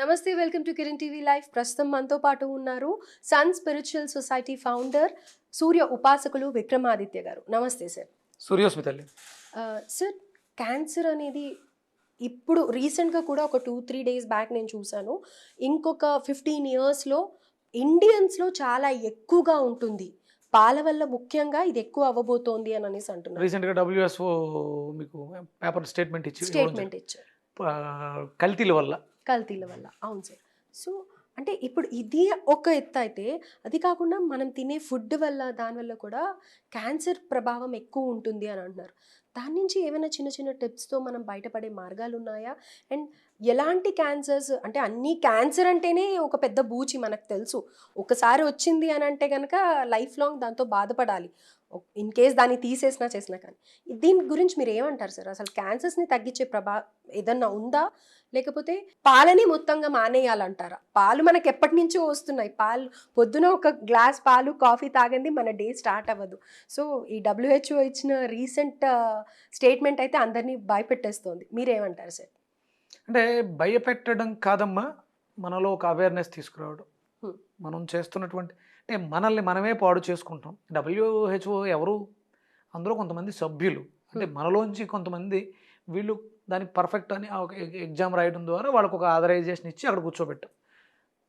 నమస్తే welcome to Kiran TV live ప్రస్తుతం మనతో పాటు ఉన్నారు sun spiritual society founder Surya ఉపాసకులు విక్రమాదిత్య గారు. నమస్తే సార్. సూర్యోస్మి తల్లి సార్ క్యాన్సర్ అనేది ఇప్పుడు రీసెంట్గా కూడా ఒక టూ త్రీ డేస్ బ్యాక్ నేను చూశాను. ఇంకొక ఫిఫ్టీన్ ఇయర్స్లో ఇండియన్స్లో చాలా ఎక్కువగా ఉంటుంది. పాల వల్ల ముఖ్యంగా ఇది ఎక్కువ అవ్వబోతోంది అని అనేసి అంటున్నారు. రీసెంట్గా డబ్ల్యూఎస్ఓ మీకు పేపర్ స్టేట్మెంట్ ఇచ్చి స్టేట్మెంట్ ఇచ్చారు. కల్తీల వల్ల కల్తీల వల్ల. అవును సార్. సో అంటే ఇప్పుడు ఇది ఒక ఎత్తు అయితే అది కాకుండా మనం తినే ఫుడ్ వల్ల దానివల్ల కూడా క్యాన్సర్ ప్రభావం ఎక్కువ ఉంటుంది అని అంటున్నారు. దాని నుంచి ఏమైనా చిన్న చిన్న టిప్స్తో మనం బయటపడే మార్గాలు ఉన్నాయా? అండ్ ఎలాంటి క్యాన్సర్స్ అంటే అన్ని క్యాన్సర్ అంటేనే ఒక పెద్ద బూచి మనకు తెలుసు. ఒకసారి వచ్చింది అని అంటే కనుక లైఫ్ లాంగ్ దాంతో బాధపడాలి. ఇన్ కేస్ దాన్ని తీసేసినా చేసినా కానీ. దీని గురించి మీరు ఏమంటారు సార్? అసలు క్యాన్సర్స్ని తగ్గించే ప్రభా ఏదన్నా ఉందా? లేకపోతే పాలని మొత్తంగా మానేయాలంటారా? పాలు మనకి ఎప్పటి నుంచో వస్తున్నాయి. పాలు పొద్దున ఒక గ్లాస్ పాలు కాఫీ తాగంది మన డే స్టార్ట్ అవ్వదు. సో ఈ డబ్ల్యూహెచ్ఓ ఇచ్చిన రీసెంట్ స్టేట్మెంట్ అయితే అందరినీ భయపెట్టేస్తోంది. మీరేమంటారు సార్? అంటే భయపెట్టడం కాదమ్మా. మనలో ఒక అవేర్నెస్ తీసుకురావడం. మనం చేస్తున్నటువంటి అంటే మనల్ని మనమే పాడు చేసుకుంటాం. డబ్ల్యూహెచ్ఓ ఎవరు? అందులో కొంతమంది సభ్యులు. అంటే. మనలోంచి కొంతమంది వీళ్ళు దానికి పర్ఫెక్ట్ అని ఒక ఎగ్జామ్ రాయడం ద్వారా వాళ్ళకు ఒక ఆథరైజేషన్ ఇచ్చి అక్కడ కూర్చోబెట్టాం.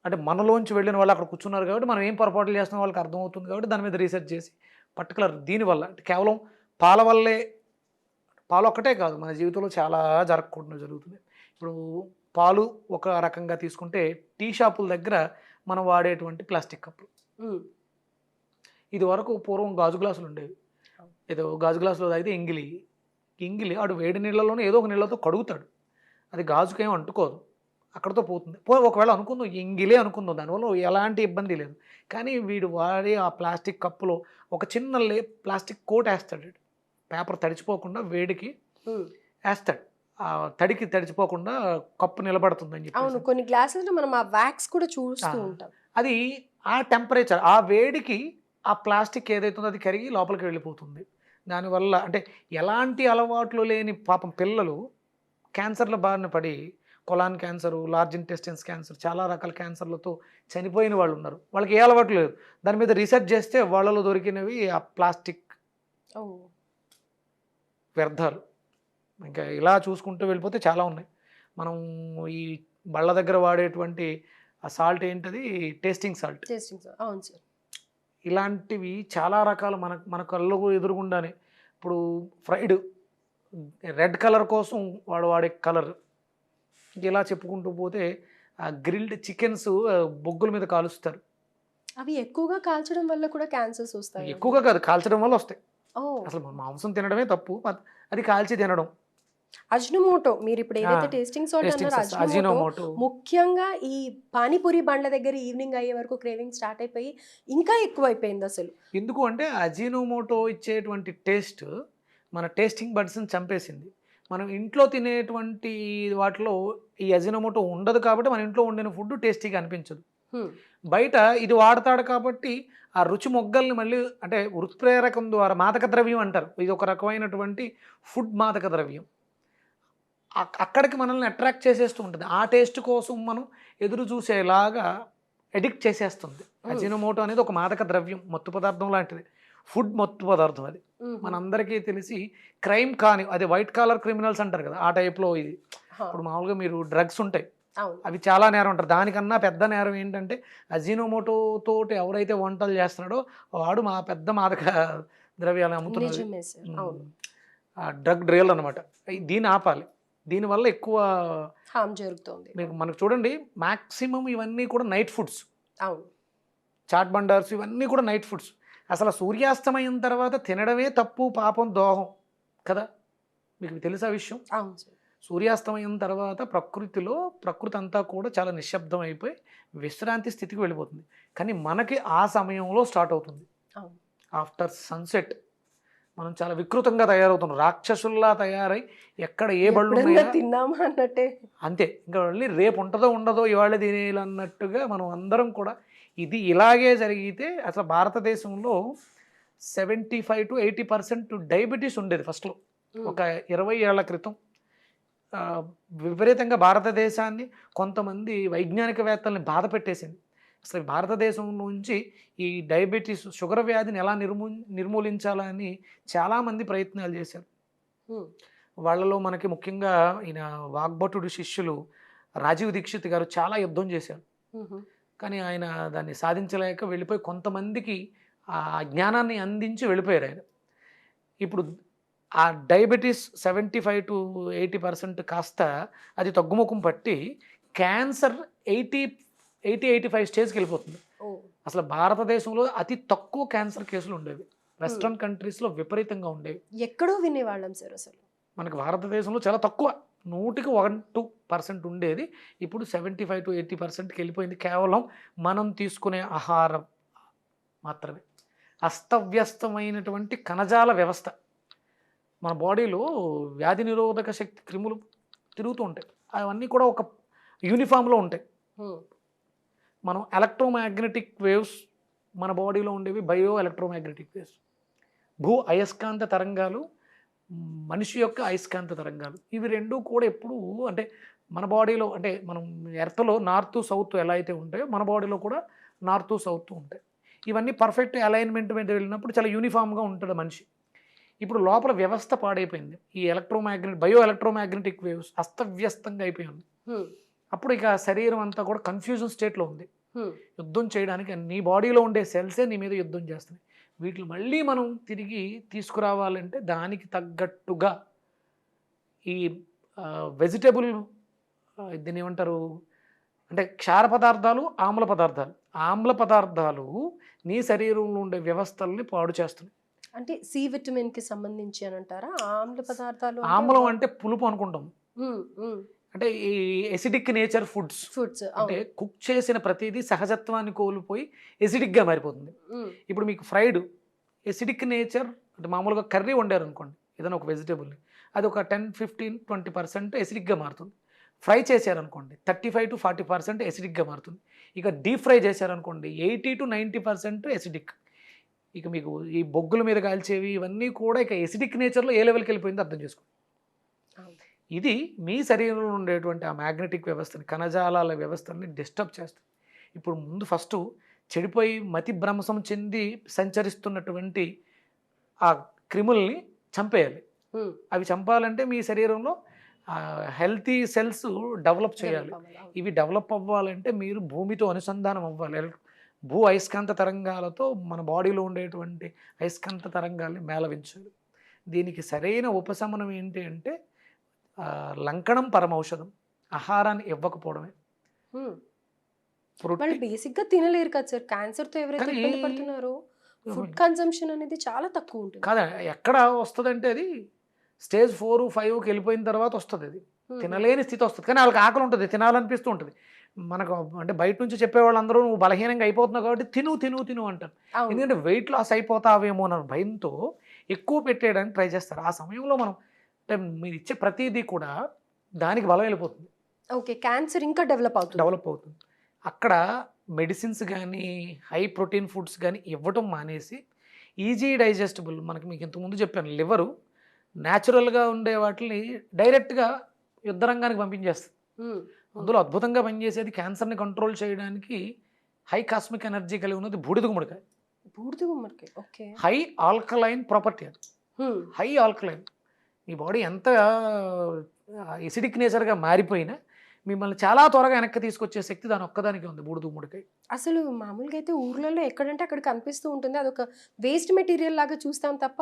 అంటే మనలోంచి వెళ్ళిన వాళ్ళు అక్కడ కూర్చున్నారు కాబట్టి మనం ఏం పొరపాట్లు చేస్తున్నాం వాళ్ళకి అర్థమవుతుంది కాబట్టి దాని మీద రీసెర్చ్ చేసి పర్టికులర్ దీనివల్ల అంటే కేవలం పాల వల్లే పాలు ఒక్కటే కాదు మన జీవితంలో చాలా జరగకుండా జరుగుతుంది. ఇప్పుడు పాలు ఒక రకంగా తీసుకుంటే టీ షాపుల దగ్గర మనం వాడేటువంటి ప్లాస్టిక్ కప్పులు. ఇది వరకు పూర్వం గాజు గ్లాసులు ఉండేవి. ఏదో గాజు గ్లాసులో తాగితే ఎంగిలి. ఎంగిలి ఆడు వేడి నీళ్ళలోనే ఏదో ఒక నీళ్ళతో కడుగుతాడు. అది గాజుకేం అంటుకోదు. అక్కడతో పోతుంది. పో ఒకవేళ అనుకుందాం ఎంగిలే అనుకుందాం. దానివల్ల ఎలాంటి ఇబ్బంది లేదు. కానీ వీడు వాడే ఆ ప్లాస్టిక్ కప్పులో ఒక చిన్న లే ప్లాస్టిక్ కోట్ వేస్తాడు. పేపర్ తడిచిపోకుండా వేడికి. వేస్తాడు. ఆ తడికి తడిచిపోకుండా కప్పు నిలబడుతుందని అవును చెప్పి కొన్ని గ్లాసెస్ మనం ఆ వ్యాక్స్ కూడా చూస్తూ. ఉంటాం. అది ఆ టెంపరేచర్ ఆ వేడికి ఆ ప్లాస్టిక్ ఏదైతే ఉందో అది కరిగి లోపలికి వెళ్ళిపోతుంది. దానివల్ల అంటే ఎలాంటి అలవాట్లు లేని పాపం పిల్లలు క్యాన్సర్ల బారిన పడి colon cancer large intestines cancer చాలా రకాల క్యాన్సర్లతో చనిపోయిన వాళ్ళు ఉన్నారు. వాళ్ళకి ఏ అలవాటు లేదు. దాని మీద రీసెర్చ్ చేస్తే వాళ్ళలో దొరికినవి ఆ ప్లాస్టిక్ వ్యర్థాలు. ఇంకా ఇలా చూసుకుంటూ వెళ్ళిపోతే చాలా ఉన్నాయి. మనం ఈ బళ్ళ దగ్గర వాడేటువంటి ఆ సాల్ట్ ఏంటది? Tasting salt. టేస్టింగ్ అవును సార్. ఇలాంటివి చాలా రకాలు మన మన కళ్ళకు ఎదురుగుండానే. ఇప్పుడు ఫ్రైడ్ రెడ్ కలర్ కోసం వాడు వాడే కలర్. ఇలా చెప్పుకుంటూ పోతే ఆ గ్రిల్డ్ చికెన్స్ బొగ్గుల మీద కాలుస్తారు. అవి ఎక్కువగా కాల్చడం వల్ల కూడా క్యాన్సర్స్ వస్తాయి. ఎక్కువగా కాదు కాల్చడం వల్ల వస్తాయి. అసలు మాంసం తినడమే తప్పు. అది కాల్చి తినడం. అజ్నుమోటో మీరు ఇప్పుడు ఏదైతే టేస్టింగ్ సాల్ట్ అన్నారో అజ్నుమోటో ముఖ్యంగా ఈ పానీపూరి బండ్ల దగ్గర ఈవినింగ్ అయ్యే వరకు క్రేవింగ్ స్టార్ట్ అయిపోయి ఇంకా ఎక్కువ అయిపోయింది అసలు. ఎందుకు అంటే అజినోమోటో ఇచ్చేటువంటి టేస్ట్ మన టేస్టింగ్ బడ్స్ని చంపేసింది. మనం ఇంట్లో తినేటువంటి వాటిలో ఈ అజినోమోటో ఉండదు కాబట్టి మన ఇంట్లో వండిన ఫుడ్ టేస్టీగా అనిపించదు. బయట ఇది వాడతాడు కాబట్టి ఆ రుచి మొగ్గల్ని మళ్ళీ అంటే ఉత్ప్రేరకం ద్వారా మాదక ద్రవ్యం అంటారు. ఇది ఒక రకమైనటువంటి ఫుడ్ మాదక ద్రవ్యం అక్కడికి మనల్ని అట్రాక్ట్ చేసేస్తూ ఉంటుంది. ఆ టేస్ట్ కోసం మనం ఎదురు చూసేలాగా ఎడిక్ట్ చేసేస్తుంది. అజినోమోటో అనేది ఒక మాదక ద్రవ్యం మత్తు పదార్థం లాంటిది. ఫుడ్ మత్తు పదార్థం అది. మనందరికీ తెలిసి క్రైమ్ కాని అది వైట్ కాలర్ క్రిమినల్స్ అంటారు కదా ఆ టైప్లో ఇది. ఇప్పుడు మామూలుగా మీరు డ్రగ్స్ ఉంటాయి. అవి చాలా నేరం ఉంటారు దానికన్నా పెద్ద నేరం ఏంటంటే అజినోమోటో తోటి ఎవరైతే వంటలు చేస్తున్నాడో వాడు మా పెద్ద మాదక ద్రవ్యాలు అవును. డ్రగ్ డ్రేల్ అనమాట దీన్ని ఆపాలి. దీనివల్ల ఎక్కువ హామ్ జరుగుతోంది. మీకు మనకు చూడండి మాక్సిమం ఇవన్నీ కూడా నైట్ ఫుడ్స్. అవును. చాట్ బండార్స్ ఇవన్నీ కూడా నైట్ ఫుడ్స్. అసలు సూర్యాస్తమయం తర్వాత తినడమే తప్పు పాపం దోహం కదా? మీకు తెలుసా విషయం? అవును సార్. సూర్యాస్తమయం తర్వాత ప్రకృతిలో ప్రకృతి అంతా కూడా చాలా నిశ్శబ్దం అయిపోయి విశ్రాంతి స్థితికి వెళ్ళిపోతుంది. కానీ మనకి ఆ సమయంలో స్టార్ట్ అవుతుంది. ఆఫ్టర్ సన్సెట్ మనం చాలా వికృతంగా తయారవుతున్నాం. రాక్షసుల్లా తయారై ఎక్కడ ఏ బళ్ళు తిన్నామా అన్నట్టే. అంతే. ఇంకా మళ్ళీ రేపు ఉంటుందో ఉండదో ఇవాళ తినేయాలన్నట్టుగా మనం అందరం కూడా ఇది ఇలాగే జరిగితే అసలు భారతదేశంలో seventy five to eighty percent diabetes ఉండేది ఫస్ట్లో. ఒక ఇరవై ఏళ్ళ క్రితం. విపరీతంగా భారతదేశాన్ని కొంతమంది వైజ్ఞానికవేత్తల్ని బాధ పెట్టేసింది. అసలు భారతదేశం నుంచి ఈ డయాబెటీస్ షుగర్ వ్యాధిని ఎలా నిర్మూ నిర్మూలించాలని చాలామంది ప్రయత్నాలు చేశారు. వాళ్ళలో మనకి ముఖ్యంగా ఈయన వాగ్భటుడు శిష్యులు రాజీవ్ దీక్షిత్ గారు చాలా యుద్ధం చేశారు. కానీ ఆయన దాన్ని సాధించలేక వెళ్ళిపోయి కొంతమందికి ఆ జ్ఞానాన్ని అందించి వెళ్ళిపోయారు ఆయన ఇప్పుడు ఆ diabetes seventy five to eighty percent కాస్త అది తగ్గుముఖం పట్టి cancer eighty eighty eighty five స్టేజ్కి వెళ్ళిపోతుంది. అసలు భారతదేశంలో అతి తక్కువ క్యాన్సర్ కేసులు ఉండేవి. వెస్ట్రన్ కంట్రీస్లో విపరీతంగా ఉండేవి. ఎక్కడో వినేవాళ్ళం సార్ అసలు. మనకి భారతదేశంలో చాలా తక్కువ. నూటికి వన్ టూ పర్సెంట్ ఉండేది. ఇప్పుడు సెవెంటీ ఫైవ్ టు ఎయిటీ పర్సెంట్కి వెళ్ళిపోయింది. కేవలం మనం తీసుకునే ఆహారం మాత్రమే. అస్తవ్యస్తమైనటువంటి కణజాల వ్యవస్థ. మన బాడీలో వ్యాధి నిరోధక శక్తి క్రిములు తిరుగుతూ ఉంటాయి. అవన్నీ కూడా ఒక యూనిఫామ్లో ఉంటాయి. మనం ఎలక్ట్రోమాగ్నెటిక్ వేవ్స్ మన బాడీలో ఉండేవి బయో ఎలక్ట్రోమాగ్నెటిక్ వేవ్స్. భూ అయస్కాంత తరంగాలు మనిషి యొక్క అయస్కాంత తరంగాలు. ఇవి రెండు కూడా ఎప్పుడు అంటే మన బాడీలో అంటే మనం ఎర్త్లో నార్త్ సౌత్ ఎలా అయితే ఉంటాయో మన బాడీలో కూడా నార్త్ సౌత్ ఉంటాయి. ఇవన్నీ పర్ఫెక్ట్ అలైన్మెంట్ మీద వెళ్ళినప్పుడు చాలా యూనిఫామ్గా ఉంటాడు మనిషి. ఇప్పుడు లోపల వ్యవస్థ పాడైపోయింది. ఈ ఎలక్ట్రోమాగ్నెట్ బయో ఎలక్ట్రోమాగ్నెటిక్ వేవ్స్ అస్తవ్యస్తంగా అయిపోయింది అప్పుడు ఇక శరీరం అంతా కూడా కన్ఫ్యూజన్ స్టేట్లో ఉంది. యుద్ధం చేయడానికి నీ బాడీలో ఉండే సెల్సే నీ మీద యుద్ధం చేస్తున్నాయి. వీటిని మళ్ళీ మనం తిరిగి తీసుకురావాలంటే దానికి తగ్గట్టుగా ఈ వెజిటబుల్ దీన్ని ఏమంటారు? అంటే క్షార పదార్థాలు ఆమ్ల పదార్థాలు. ఆమ్ల పదార్థాలు నీ శరీరంలో ఉండే వ్యవస్థల్ని పాడు చేస్తున్నాయి. అంటే సి విటమిన్కి సంబంధించి అని అంటారా? ఆమ్ల పదార్థాలు ఆమ్లం అంటే పులుపు అనుకుంటాం. అంటే ఈ ఎసిడిక్ నేచర్ ఫుడ్స్ ఫుడ్స్ అంటే కుక్ చేసిన ప్రతిదీ సహజత్వాన్ని కోల్పోయి ఎసిడిక్గా మారిపోతుంది. ఇప్పుడు మీకు ఫ్రైడ్ ఎసిడిక్ నేచర్ అంటే మామూలుగా కర్రీ వండారు అనుకోండి ఏదైనా ఒక వెజిటేబుల్ని అది ఒక టెన్ ఫిఫ్టీన్ ట్వంటీ పర్సెంట్ ఎసిడిక్గా మారుతుంది. ఫ్రై చేశారనుకోండి thirty five to forty percent ఎసిడిక్గా మారుతుంది. ఇక డీప్ ఫ్రై చేశారనుకోండి eighty to ninety percent acidic ఇక మీకు ఈ బొగ్గుల మీద కాల్చేవి ఇవన్నీ కూడా ఇక ఎసిడిక్ నేచర్లో ఏ లెవెల్కి వెళ్ళిపోయిందో అర్థం చేసుకోండి. ఇది మీ శరీరంలో ఉండేటువంటి ఆ మ్యాగ్నెటిక్ వ్యవస్థని కణజాలాల వ్యవస్థని డిస్టర్బ్ చేస్తుంది. ఇప్పుడు ముందు ఫస్ట్ చెడిపోయి మతి భ్రంశం చెంది సంచరిస్తున్నటువంటి ఆ క్రిముల్ని చంపేయాలి. అవి చంపాలంటే మీ శరీరంలో హెల్తీ సెల్స్ డెవలప్ చేయాలి. ఇవి డెవలప్ అవ్వాలంటే మీరు భూమితో అనుసంధానం అవ్వాలి. భూ అయస్కాంత తరంగాలతో మన బాడీలో ఉండేటువంటి అయస్కాంత తరంగాల్ని మేళవించాలి. దీనికి సరైన ఉపశమనం ఏంటి అంటే లంకణం పరమౌషధం ఆహారాన్ని ఇవ్వకపోవడమే. వాళ్ళు బేసిక్గా తినలేరు కదా సార్. క్యాన్సర్తో ఎవరైతే కానీ- ఇబ్బంది పడుతున్నారో ఫుడ్ కన్సంప్షన్ అనేది చాలా తక్కువ ఉంటుంది. కాదా ఎక్కడ వస్తుందంటే అది స్టేజ్ ఫోర్ ఫైవ్కి వెళ్ళిపోయిన తర్వాత వస్తుంది అది. తినలేని స్థితి వస్తుంది. కానీ వాళ్ళకి ఆకలి ఉంటుంది తినాలనిపిస్తూ ఉంటుంది. మనకు అంటే బయట నుంచి చెప్పేవాళ్ళందరూ నువ్వు బలహీనంగా అయిపోతున్నావు కాబట్టి తిను తిను తిను అంటారు. ఎందుకంటే వెయిట్ లాస్ అయిపోతావేమో అన్న భయంతో ఎక్కువ పెట్టేయడానికి ట్రై చేస్తారు. ఆ సమయంలో మనం అంటే మీరు ఇచ్చే ప్రతిదీ కూడా దానికి బలం వెళ్ళిపోతుంది. ఓకే క్యాన్సర్ ఇంకా డెవలప్ అవుతుంది. డెవలప్ అవుతుంది. అక్కడ మెడిసిన్స్ కానీ హై ప్రోటీన్ ఫుడ్స్ కానీ ఇవ్వటం మానేసి ఈజీ డైజెస్టబుల్ మనకి మీకు ఇంతకుముందు చెప్పాను లివరు న్యాచురల్గా ఉండే వాటిని డైరెక్ట్గా యుద్ధరంగానికి పంపించేస్తుంది. అందులో అద్భుతంగా పనిచేసేది క్యాన్సర్ని కంట్రోల్ చేయడానికి హై కాస్మిక్ ఎనర్జీ కలిగి ఉన్నది బూడిద గుమ్మడికాయ. బూడిద గుమ్మడికాయ ఓకే. హై ఆల్కలైన్ ప్రాపర్టీ అది. High alkaline. మీ బాడీ ఎంత ఎసిడిక్ నేచర్గా మారిపోయినా మిమ్మల్ని చాలా త్వరగా వెనక్కి తీసుకొచ్చే శక్తి దాని ఒక్కదానికి ఉంది బూడిద గుమ్మడికాయ అసలు మామూలుగా అయితే ఊర్లలో ఎక్కడంటే అక్కడ కనిపిస్తూ ఉంటుంది. అదొక వేస్ట్ మెటీరియల్ లాగా చూస్తాం తప్ప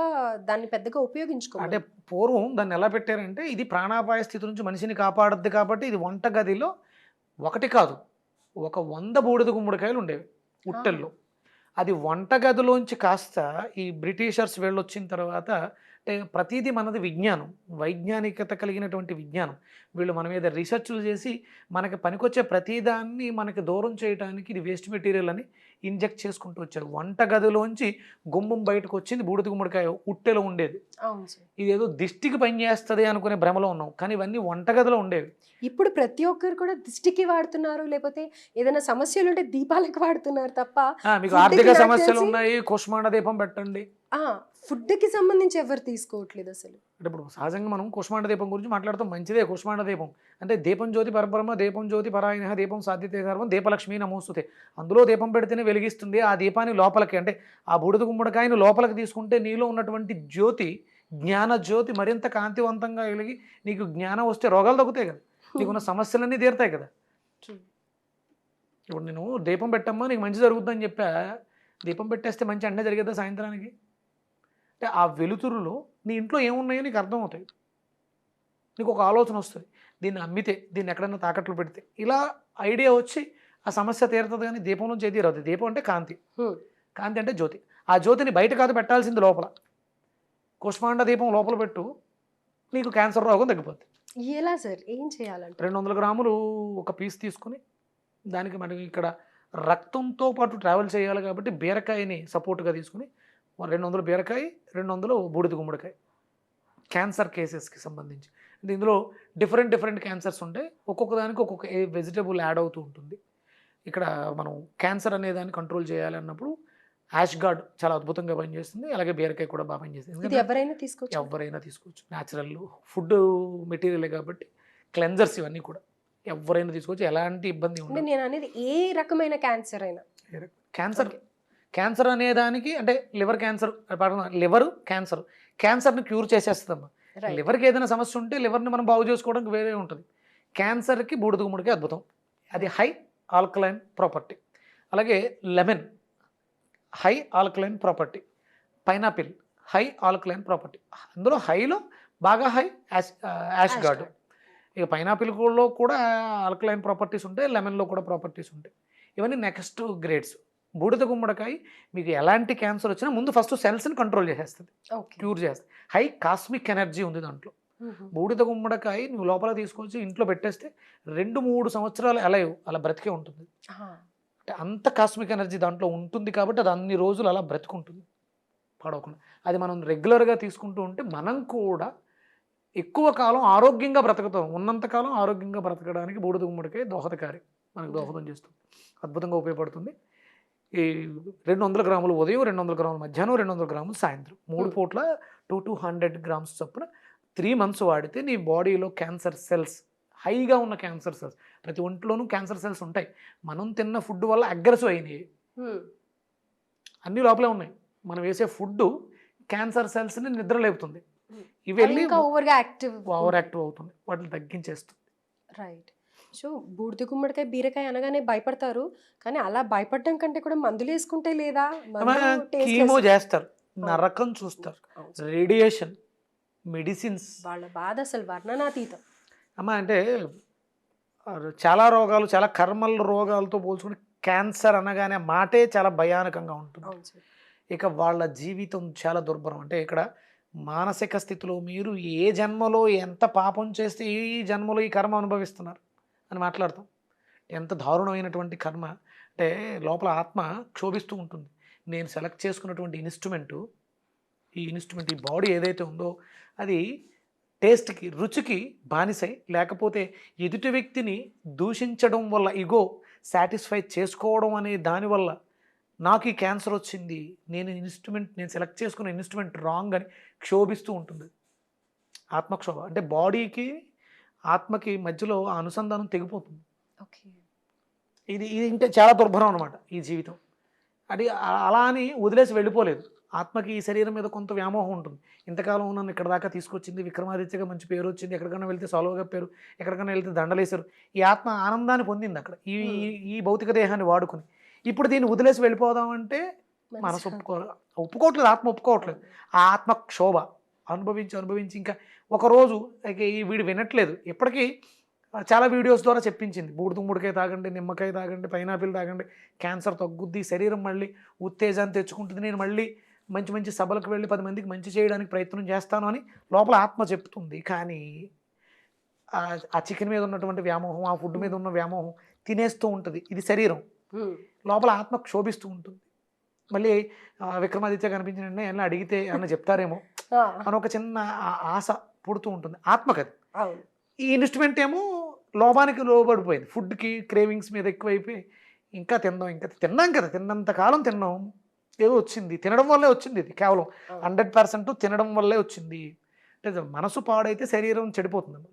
దాన్ని పెద్దగా ఉపయోగించుకో అంటే పూర్వం దాన్ని ఎలా పెట్టారంటే ఇది ప్రాణాపాయ స్థితి నుంచి మనిషిని కాపాడద్దు కాబట్టి ఇది వంట గదిలో ఒకటి కాదు ఒక వంద బూడిద గుమ్మడికాయలు ఉండేవి ఉట్టెల్లో. అది వంట గదిలోంచి కాస్త ఈ బ్రిటిషర్స్ వెళ్ళొచ్చిన తర్వాత అంటే ప్రతిదీ మనది విజ్ఞానం. వైజ్ఞానికత కలిగినటువంటి విజ్ఞానం. వీళ్ళు మన మీద రీసెర్చ్లు చేసి మనకి పనికొచ్చే ప్రతిదాన్ని మనకి దూరం చేయడానికి ఇది వేస్ట్ మెటీరియల్ అని ఇంజెక్ట్ చేసుకుంటూ వచ్చారు. వంట గదిలోంచి గుమ్మం బయటకు వచ్చింది బూడిద గుమ్మడికాయ ఉట్టెలో ఉండేది. ఇదేదో దిష్టికి పనిచేస్తుంది అనుకునే భ్రమలో ఉన్నాం. కానీ ఇవన్నీ వంటగదిలో ఉండేవి. ఇప్పుడు ప్రతి ఒక్కరు కూడా దిష్టికి వాడుతున్నారు లేకపోతే ఏదైనా సమస్యలు ఉంటే దీపాలకు వాడుతున్నారు తప్ప మీకు ఆర్థిక సమస్యలు ఉన్నాయి కుష్మాండ దీపం పెట్టండి. ఫుడ్కి సంబంధించి ఎవరు తీసుకోవట్లేదు అసలు? అంటే ఇప్పుడు సహజంగా మనం కుష్మాండ దీపం గురించి మాట్లాడతాం. మంచిదే కుష్మాండ దీపం. అంటే దీపం జ్యోతి పరబ్రహ్మ దీపం జ్యోతి పరాయణ దీపం సాధ్యతే సర్వం దీపలక్ష్మి నమోస్తుతే. అందులో దీపం పెడితేనే వెలిగిస్తుంది. ఆ దీపాన్ని లోపలికి అంటే ఆ బూడిద గుమ్మడికాయని లోపలికి తీసుకుంటే నీలో ఉన్నటువంటి జ్యోతి జ్ఞాన జ్యోతి మరింత కాంతివంతంగా వెలిగి నీకు జ్ఞానం వస్తే రోగాలు తగ్గుతాయి కదా. నీకున్న సమస్యలన్నీ తీరుతాయి కదా. ఇప్పుడు నేను దీపం పెట్టమ్మా నీకు మంచి జరుగుతుందని చెప్పా. దీపం పెట్టేస్తే మంచి అండే జరిగేదా సాయంత్రానికి? అంటే ఆ వెలుతురులో నీ ఇంట్లో ఏమున్నాయో నీకు అర్థమవుతాయి. నీకు ఒక ఆలోచన వస్తుంది. దీన్ని అమ్మితే దీన్ని ఎక్కడైనా తాకట్లు పెడితే. ఇలా ఐడియా వచ్చి ఆ సమస్య తీరుతుంది కానీ దీపం నుంచి ఏది రాదు దీపం అంటే కాంతి. కాంతి అంటే జ్యోతి. ఆ జ్యోతిని బయట కాదు పెట్టాల్సింది లోపల. కుష్మాండ దీపం లోపల పెట్టు నీకు క్యాన్సర్ రోగం తగ్గిపోతుంది ఎలా సార్? ఏం చేయాలంటే రెండు వందల గ్రాములు ఒక పీస్ తీసుకుని దానికి మనకి ఇక్కడ రక్తంతో పాటు ట్రావెల్ చేయాలి కాబట్టి బీరకాయని సపోర్ట్గా తీసుకుని రెండు వందలు బీరకాయ రెండు వందలు బూడిద గుమ్మడికాయ. క్యాన్సర్ కేసెస్కి సంబంధించి. అంటే ఇందులో డిఫరెంట్ డిఫరెంట్ క్యాన్సర్స్ ఉంటాయి ఒక్కొక్క దానికి ఒక్కొక్క వెజిటబుల్ యాడ్ అవుతూ ఉంటుంది. ఇక్కడ మనం క్యాన్సర్ అనే దాన్ని కంట్రోల్ చేయాలి అన్నప్పుడు యాష్ గార్డ్ చాలా అద్భుతంగా పనిచేస్తుంది. అలాగే బీరకాయ కూడా బాగా పనిచేస్తుంది. ఎవరైనా తీసుకోవచ్చు ఎవరైనా తీసుకోవచ్చు. న్యాచురల్ ఫుడ్ మెటీరియలే కాబట్టి క్లెన్జర్స్ ఇవన్నీ కూడా. ఎవరైనా తీసుకోవచ్చు. ఎలాంటి ఇబ్బంది ఉండదు. నేను అనేది ఏ రకమైన క్యాన్సర్ అయినా. క్యాన్సర్ క్యాన్సర్ అనే దానికి అంటే లివర్ క్యాన్సర్ లివర్ క్యాన్సర్. క్యాన్సర్ని క్యూర్ చేసేస్తుందమ్మా. లివర్కి ఏదైనా సమస్య ఉంటే లివర్ని మనం బాగు చేసుకోవడానికి వేరే ఉంటుంది. క్యాన్సర్కి బూడిద గుమ్మడికి అద్భుతం. అది హై ఆల్కలైన్ ప్రాపర్టీ. అలాగే lemon high alkaline property. Pineapple high alkaline property. అందులో హైలో బాగా హై యాష్ యాష్ గార్డు. ఇక పైనాపిల్లో కూడా ఆల్కలైన్ ప్రాపర్టీస్ ఉంటాయి లెమన్లో కూడా ప్రాపర్టీస్ ఉంటాయి. ఇవన్నీ నెక్స్ట్ గ్రేడ్స్. బూడిద గుమ్మడికాయ మీకు ఎలాంటి క్యాన్సర్ వచ్చినా ముందు ఫస్ట్ సెల్స్ని కంట్రోల్ చేసేస్తుంది. క్యూర్ చేస్తుంది. హై కాస్మిక్ ఎనర్జీ ఉంది దాంట్లో. బూడిద గుమ్మడికాయ నువ్వు లోపల తీసుకొచ్చి ఇంట్లో పెట్టేస్తే రెండు మూడు సంవత్సరాలు ఎలా అలా బ్రతికే ఉంటుంది. అంటే అంత కాస్మిక్ ఎనర్జీ దాంట్లో ఉంటుంది కాబట్టి అది అన్ని రోజులు అలా బ్రతుకుంటుంది. పడవకుండా. అది మనం రెగ్యులర్గా తీసుకుంటూ ఉంటే మనం కూడా ఎక్కువ కాలం ఆరోగ్యంగా బ్రతుకుతాం. ఉన్నంతకాలం ఆరోగ్యంగా బ్రతకడానికి బూడిద గుమ్మడికాయ దోహదకారి. మనకు దోహదం చేస్తుంది. అద్భుతంగా ఉపయోగపడుతుంది. ఈ రెండు వందల గ్రాములు ఉదయం రెండు వందల గ్రాములు మధ్యాహ్నం రెండు వందల గ్రాములు సాయంత్రం. మూడు Hmm. పూట్ల టూ టూ హండ్రెడ్ గ్రామ్స్ చొప్పున త్రీ మంత్స్ వాడితే నీ బాడీలో క్యాన్సర్ సెల్స్ హైగా ఉన్న క్యాన్సర్ సెల్స్ ప్రతి ఒంట్లోనూ క్యాన్సర్ సెల్స్ ఉంటాయి. మనం తిన్న ఫుడ్ వల్ల అగ్రెసివ్ అయినాయి. అన్ని లోపలే ఉన్నాయి. మనం వేసే ఫుడ్ క్యాన్సర్ సెల్స్ని నిద్ర లేపుతుంది. ఇవి వెళ్ళి ఇంకా ఓవర్గా యాక్టివ్ ఓవర్ యాక్టివ్ అవుతుంది. వాటిని తగ్గించేస్తుంది. రైట్ సో బూడిద గుమ్మడికాయ బీరకాయ అనగానే భయపడతారు. కానీ అలా భయపడడం కంటే కూడా మందులు వేసుకుంటే లేదా? కీమో చేస్తారు. నరకం చూస్తారు. Radiation medicines. వాళ్ళ బాధ అసలు వర్ణనాతీతం. అమ్మ అంటే చాలా రోగాలు చాలా కర్మల రోగాలతో పోల్చుకుని క్యాన్సర్ అనగానే మాటే చాలా భయానకంగా ఉంటుంది. ఇక వాళ్ళ జీవితం చాలా దుర్భరం. అంటే ఇక్కడ మానసిక స్థితిలో మీరు ఏ జన్మలో ఎంత పాపం చేస్తే ఈ జన్మలో ఈ కర్మ అనుభవిస్తున్నారు? అని మాట్లాడతాం. ఎంత దారుణమైనటువంటి కర్మ. అంటే లోపల ఆత్మ క్షోభిస్తూ ఉంటుంది. నేను సెలెక్ట్ చేసుకున్నటువంటి ఇన్స్ట్రుమెంటు ఈ ఇన్స్ట్రుమెంట్ ఈ బాడీ ఏదైతే ఉందో అది టేస్ట్కి రుచికి బానిసై లేకపోతే ఎదుటి వ్యక్తిని దూషించడం వల్ల ఇగో సాటిస్ఫై చేసుకోవడం అనే దానివల్ల నాకు ఈ క్యాన్సర్ వచ్చింది నేను ఇన్స్ట్రుమెంట్ నేను సెలెక్ట్ చేసుకున్న ఇన్స్ట్రుమెంట్ రాంగ్ అని క్షోభిస్తూ ఉంటుంది. ఆత్మక్షోభ. అంటే బాడీకి ఆత్మకి మధ్యలో ఆ అనుసంధానం తెగిపోతుంది. ఇది ఇది ఇంటే చాలా దుర్భరం అనమాట ఈ జీవితం. అది అలా అని వదిలేసి వెళ్ళిపోలేదు. ఆత్మకి ఈ శరీరం మీద కొంత వ్యామోహం ఉంటుంది. ఇంతకాలం నన్ను ఇక్కడ దాకా తీసుకొచ్చింది విక్రమాదిత్యగా మంచి పేరు వచ్చింది. ఎక్కడికైనా వెళ్తే సాల్వగా పేరు ఎక్కడికైనా వెళ్తే దండలేశారు. ఈ ఆత్మ ఆనందాన్ని పొందింది అక్కడ. ఈ ఈ- భౌతిక దేహాన్ని వాడుకుని. ఇప్పుడు దీన్ని వదిలేసి వెళ్ళిపోదామంటే మనసు ఒప్పుకో ఒప్పుకోవట్లేదు ఆత్మ ఒప్పుకోవట్లేదు. ఆ ఆత్మ క్షోభ. అనుభవించి అనుభవించి ఇంకా ఒకరోజు వీడు వినట్లేదు. ఇప్పటికీ చాలా వీడియోస్ ద్వారా చెప్పించింది. బూడిద ముడికాయ తాగండి నిమ్మకాయ తాగండి పైనాపిల్ తాగండి క్యాన్సర్ తగ్గుద్ది శరీరం మళ్ళీ ఉత్తేజాన్ని తెచ్చుకుంటుంది. నేను మళ్ళీ మంచి మంచి సభలకు వెళ్ళి పది మందికి మంచి చేయడానికి ప్రయత్నం చేస్తాను అని లోపల ఆత్మ చెప్తుంది. కానీ ఆ- చికెన్ మీద ఉన్నటువంటి వ్యామోహం ఆ ఫుడ్ మీద ఉన్న వ్యామోహం తినేస్తూ ఉంటుంది. ఇది శరీరం. లోపల ఆత్మ క్షోభిస్తూ ఉంటుంది. మళ్ళీ విక్రమాదిత్య కనిపించిన అడిగితే ఏమన్నా చెప్తారేమో. అని ఒక చిన్న ఆశ పుడుతూ ఉంటుంది. ఆత్మకది అవును. ఈ ఇన్స్ట్రుమెంట్ ఏమో లోపానికి లోబడిపోయింది. ఫుడ్కి క్రేవింగ్స్ మీద ఎక్కువైపోయి ఇంకా తిందాం ఇంకా తిన్నాం కదా తిన్నంత కాలం తిన్నాం. ఏదో వచ్చింది. తినడం వల్లే వచ్చింది ఇది కేవలం. హండ్రెడ్ పర్సెంట్ తినడం వల్లే వచ్చింది. అంటే మనసు పాడైతే శరీరం చెడిపోతుంది.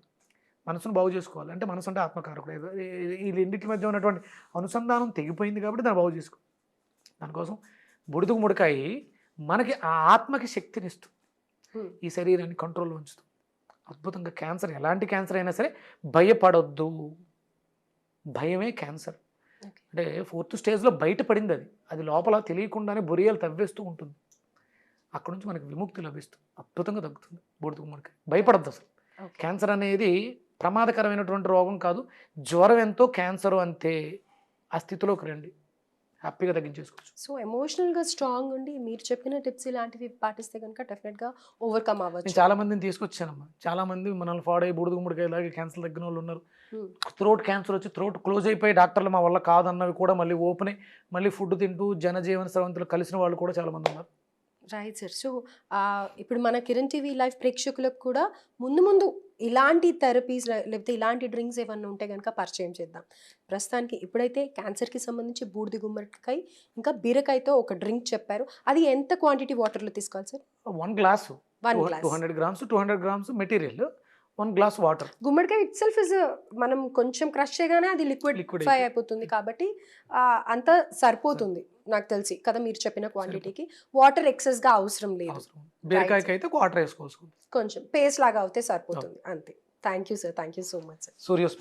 మనసును బాగు చేసుకోవాలి. అంటే మనసు అంటే ఆత్మకారకుడు. ఏదో ఈ- రెండింటి మధ్య ఉన్నటువంటి అనుసంధానం తెగిపోయింది కాబట్టి దాన్ని బాగు చేసుకో. దానికోసం బుడిదకు ముడకాయి. మనకి ఆ ఆత్మకి శక్తినిస్తూ Hmm. ఈ శరీరాన్ని కంట్రోల్లో ఉంచుతూ. అద్భుతంగా క్యాన్సర్ ఎలాంటి క్యాన్సర్ అయినా సరే భయపడొద్దు. భయమే క్యాన్సర్. అంటే ఫోర్త్ స్టేజ్లో బయటపడింది అది. అది లోపల తెలియకుండానే బొరియాలు తవ్వేస్తూ ఉంటుంది. అక్కడ నుంచి మనకి విముక్తి లభిస్తుంది. అద్భుతంగా తగ్గుతుంది బూడిదకు మనకి భయపడద్దు అసలు. క్యాన్సర్ అనేది ప్రమాదకరమైనటువంటి రోగం కాదు. జ్వరం ఎంతో క్యాన్సర్ అంతే. ఆ స్థితిలోకి రండి. హ్యాపీగా తగ్గించేసుకోవచ్చు. సో ఎమోషనల్గా స్ట్రాంగ్ ఉండి మీరు చెప్పిన టిప్స్ ఇలాంటివి పాటిస్తే కనుక డెఫినెట్గా ఓవర్కమ్ అవ్వచ్చు. చాలా మందిని తీసుకొచ్చానమ్మా. చాలా మంది మనల్ని ఫాడ్ అయ్యి బూడిద గుమ్మడికాయ ఇలాగే క్యాన్సర్ తగ్గిన వాళ్ళు ఉన్నారు. థ్రోట్ క్యాన్సర్ వచ్చి థ్రోట్ క్లోజ్ అయిపోయి డాక్టర్లు మా వల్ల కాదన్నవి కూడా మళ్ళీ ఓపెన్ అయ్యి మళ్ళీ ఫుడ్ తింటూ జనజీవన స్రవంతులు కలిసిన వాళ్ళు కూడా చాలా మంది ఉన్నారు. రైట్ సార్ సో ఇప్పుడు మన కిరణ్ టీవీ లైవ్ ప్రేక్షకులకు కూడా ముందు ముందు ఇలాంటి థెరపీస్ లేకపోతే ఇలాంటి డ్రింక్స్ ఏమన్నా ఉంటే కనుక పరిచయం చేద్దాం. ప్రస్తుతానికి ఇప్పుడైతే క్యాన్సర్కి సంబంధించి బూడిద గుమ్మడికాయ ఇంకా బీరకాయతో ఒక డ్రింక్ చెప్పారు. అది ఎంత క్వాంటిటీ వాటర్లో తీసుకోవాలి sir? One glass. One two glass. Hundred grams two hundred grams material. One glass water. గుమ్మడికాయ ఇట్ సెల్ఫ్ ఇస్ మనం కొంచెం క్రష్ చేయగానే అది లిక్విడ్ Liquid ఫై అయిపోతుంది. కాబట్టి అంత సరిపోతుంది. నాకు తెలిసి కదా మీరు చెప్పిన క్వాంటిటీకి వాటర్ ఎక్సెస్గా అవసరం లేదు. బీరకాయకి అయితే వాటర్ వేసుకోవచ్చు కొంచెం పేస్ట్ లాగా అవుతే సరిపోతుంది. అంతే. Thank you sir thank you so much sir సూర్యోస్